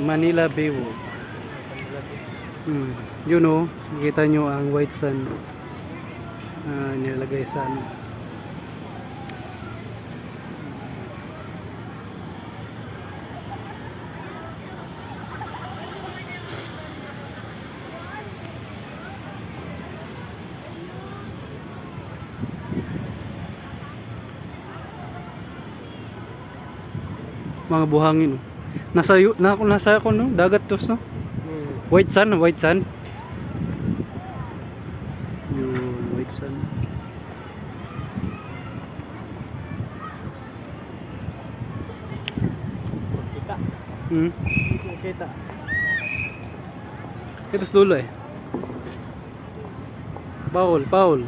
Manila Baywalk. Hmm. Yun o, nakita nyo ang white sand ah, nilagay sa ano. Mga buhangin. oh. Nasa yu- na nasa ako no, dagat tos no. White sand, white sand. Yun, white sand. Kita. Hmm. Kita. Ito sa dulo eh. Paul, Paul.